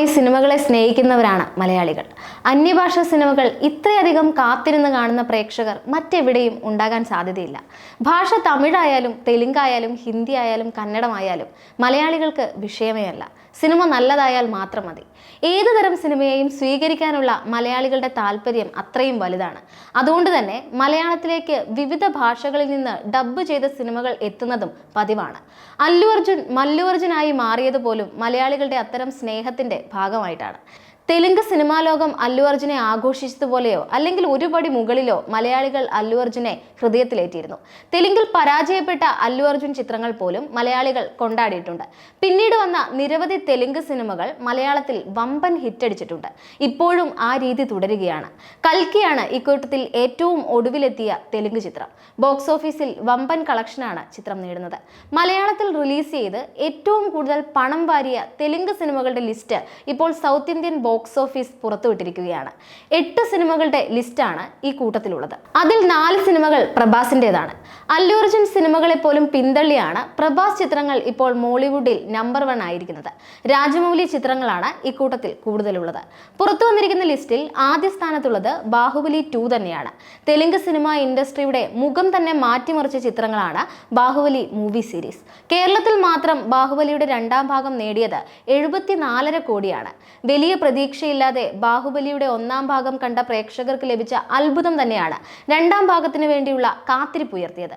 അമിതമായി സിനിമകളെ സ്നേഹിക്കുന്നവരാണ് മലയാളികൾ. അന്യഭാഷ സിനിമകൾ ഇത്രയധികം കാത്തിരുന്ന് കാണുന്ന പ്രേക്ഷകർ മറ്റെവിടെയും ഉണ്ടാകാൻ സാധ്യതയില്ല. ഭാഷ തമിഴായാലും തെലുങ്കായാലും ഹിന്ദി ആയാലും കന്നഡമായാലും മലയാളികൾക്ക് വിഷയമേ അല്ല സിനിമ നല്ലതായാൽ മാത്രം മതി. ഏതു തരം സിനിമയെയും സ്വീകരിക്കാനുള്ള മലയാളികളുടെ താല്പര്യം അത്രയും വലുതാണ്. അതുകൊണ്ട് തന്നെ മലയാളത്തിലേക്ക് വിവിധ ഭാഷകളിൽ നിന്ന് ഡബ്ബ് ചെയ്ത സിനിമകൾ എത്തുന്നതും പതിവാണ്. അല്ലു അർജുൻ മല്ലു അർജുനായി മാറിയത് മലയാളികളുടെ അത്തരം സ്നേഹത്തിന്റെ ഭാഗമായിട്ടാണ്. തെലുങ്ക് സിനിമാ ലോകം അല്ലു അർജുനെ ആഘോഷിച്ചതുപോലെയോ അല്ലെങ്കിൽ ഒരുപടി മുകളിലോ മലയാളികൾ അല്ലു അർജുനെ ഹൃദയത്തിലേറ്റിയിരുന്നു. തെലുങ്കിൽ പരാജയപ്പെട്ട അല്ലു അർജുൻ ചിത്രങ്ങൾ പോലും മലയാളികൾ കൊണ്ടാടിയിട്ടുണ്ട്. പിന്നീട് വന്ന നിരവധി തെലുങ്ക് സിനിമകൾ മലയാളത്തിൽ വമ്പൻ ഹിറ്റടിച്ചിട്ടുണ്ട്. ഇപ്പോഴും ആ രീതി തുടരുകയാണ്. കൽക്കിയാണ് ഇക്കൂട്ടത്തിൽ ഏറ്റവും ഒടുവിലെത്തിയ തെലുങ്ക് ചിത്രം. ബോക്സ് ഓഫീസിൽ വമ്പൻ കളക്ഷനാണ് ചിത്രം നേടുന്നത്. മലയാളത്തിൽ റിലീസ് ചെയ്ത് ഏറ്റവും കൂടുതൽ പണം വാരിയ തെലുങ്ക് സിനിമകളുടെ ലിസ്റ്റ് ഇപ്പോൾ സൗത്ത് ഇന്ത്യൻ ബോക്സ് ഓഫീസ് പുറത്തുവിട്ടിരിക്കുകയാണ്. എട്ട് സിനിമകളുടെ ലിസ്റ്റാണ് ഈ കൂട്ടത്തിലുള്ളത്. അതിൽ നാല് സിനിമകൾ പ്രഭാസിന്റെതാണ് അല്ലു അർജുൻ സിനിമകളെ പോലും പിന്തള്ളിയാണ് പ്രഭാസ് ചിത്രങ്ങൾ ഇപ്പോൾ മോളിവുഡിൽ നമ്പർ വൺ ആയിരിക്കുന്നത്. രാജമൗലി ചിത്രങ്ങളാണ് ഇക്കൂട്ടത്തിൽ കൂടുതലുള്ളത്. പുറത്തു വന്നിരിക്കുന്ന ലിസ്റ്റിൽ ആദ്യ സ്ഥാനത്തുള്ളത് ബാഹുബലി ടു തന്നെയാണ്. തെലുങ്ക് സിനിമ ഇൻഡസ്ട്രിയുടെ മുഖം തന്നെ മാറ്റിമറിച്ച ചിത്രങ്ങളാണ് ബാഹുബലി മൂവി സീരീസ് കേരളത്തിൽ മാത്രം ബാഹുബലിയുടെ രണ്ടാം ഭാഗം നേടിയത് എഴുപത്തിനാലര കോടിയാണ്. വലിയ പ്രതീക്ഷയില്ലാതെ ബാഹുബലിയുടെ ഒന്നാം ഭാഗം കണ്ട പ്രേക്ഷകർക്ക് ലഭിച്ച അത്ഭുതം തന്നെയാണ് രണ്ടാം ഭാഗത്തിന് വേണ്ടിയുള്ള കാത്തിരിപ്പ്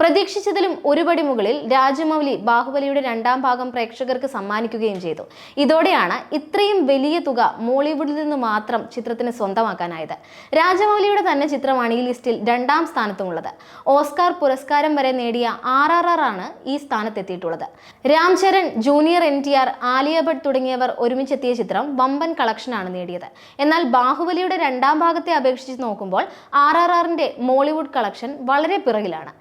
പ്രതീക്ഷിച്ചതിലും ഒരുപടി മുകളിൽ രാജമൗലി ബാഹുബലിയുടെ രണ്ടാം ഭാഗം പ്രേക്ഷകർക്ക് സമ്മാനിക്കുകയും ചെയ്തു. ഇതോടെയാണ് ഇത്രയും വലിയ തുക മോളിവുഡിൽ നിന്ന് മാത്രം ചിത്രത്തിന് സ്വന്തമാക്കാനായത്. രാജമൗലിയുടെ തന്നെ ചിത്രമാണ് ഈ ലിസ്റ്റിൽ രണ്ടാം സ്ഥാനത്തുമുള്ളത്. ഓസ്കാർ പുരസ്കാരം വരെ നേടിയ ആർ ആർ ആർ ആണ് ഈ സ്ഥാനത്തെത്തിയിട്ടുള്ളത്. Ram Charan junior N T R Alia Bhatt തുടങ്ങിയവർ ഒരുമിച്ചെത്തിയ ചിത്രം വമ്പൻ കളക്ഷനാണ് നേടിയത്. എന്നാൽ ബാഹുബലിയുടെ രണ്ടാം ഭാഗത്തെ അപേക്ഷിച്ച് നോക്കുമ്പോൾ ആർ ആർ ആറിന്റെ മോളിവുഡ് കളക്ഷൻ വളരെ പിറകിലാണ്.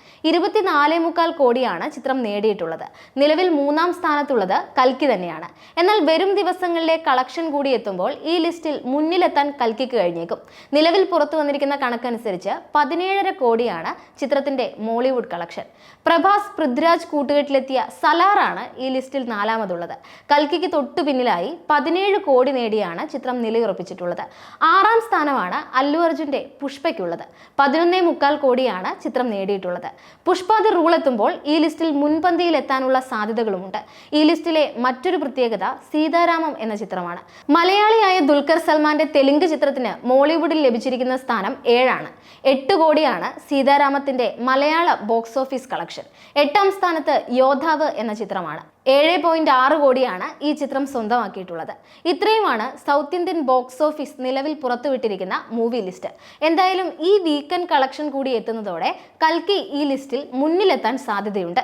ഇരുപത്തിനാലേ മുക്കാൽ കോടിയാണ് ചിത്രം നേടിയിട്ടുള്ളത്. നിലവിൽ മൂന്നാം സ്ഥാനത്തുള്ളത് കൽക്കി തന്നെയാണ്. എന്നാൽ വരും ദിവസങ്ങളിലെ കളക്ഷൻ കൂടി എത്തുമ്പോൾ ഈ ലിസ്റ്റിൽ മുന്നിലെത്താൻ കൽക്കിക്ക് കഴിഞ്ഞേക്കും. നിലവിൽ പുറത്തു വന്നിരിക്കുന്ന കണക്കനുസരിച്ച് പതിനേഴര കോടിയാണ് ചിത്രത്തിന്റെ മോളിവുഡ് കളക്ഷൻ. പ്രഭാസ് പൃഥ്വിരാജ് കൂട്ടുകെട്ടിലെത്തിയ സലാറാണ് ഈ ലിസ്റ്റിൽ നാലാമതുള്ളത്. കൽക്കിക്ക് തൊട്ടു പിന്നിലായി പതിനേഴ് കോടി നേടിയാണ് ചിത്രം നിലയുറപ്പിച്ചിട്ടുള്ളത്. ആറാം സ്ഥാനമാണ് അല്ലു അർജുന്റെ പുഷ്പയ്ക്കുള്ളത്. പതിനൊന്നേ മുക്കാൽ കോടിയാണ് ചിത്രം നേടിയിട്ടുള്ളത്. പുഷ്പാതി റൂൾ എത്തുമ്പോൾ ഈ ലിസ്റ്റിൽ മുൻപന്തിയിൽ എത്താനുള്ള സാധ്യതകളുമുണ്ട്. ഈ ലിസ്റ്റിലെ മറ്റൊരു പ്രത്യേകത സീതാരാമം എന്ന ചിത്രമാണ്. മലയാളിയായ ദുൽഖർ സൽമാന്റെ തെലുങ്ക് ചിത്രത്തിന് മോളിവുഡിൽ ലഭിച്ചിരിക്കുന്ന സ്ഥാനം ഏഴാണ്. എട്ട് കോടിയാണ് സീതാരാമത്തിന്റെ മലയാള ബോക്സ് ഓഫീസ് കളക്ഷൻ. എട്ടാം സ്ഥാനത്ത് യോദ്ധാവ് എന്ന ചിത്രമാണ്. ഏഴ് പോയിന്റ് ആറ് കോടിയാണ് ഈ ചിത്രം സ്വന്തമാക്കിയിട്ടുള്ളത്. ഇത്രയുമാണ് സൗത്ത് ഇന്ത്യൻ ബോക്സ് ഓഫീസ് നിലവിൽ പുറത്തുവിട്ടിരിക്കുന്ന മൂവി ലിസ്റ്റ് എന്തായാലും ഈ വീക്കെൻഡ് കളക്ഷൻ കൂടി എത്തുന്നതോടെ കൽക്കി ഈ ലിസ്റ്റിൽ മുന്നിലെത്താൻ സാധ്യതയുണ്ട്.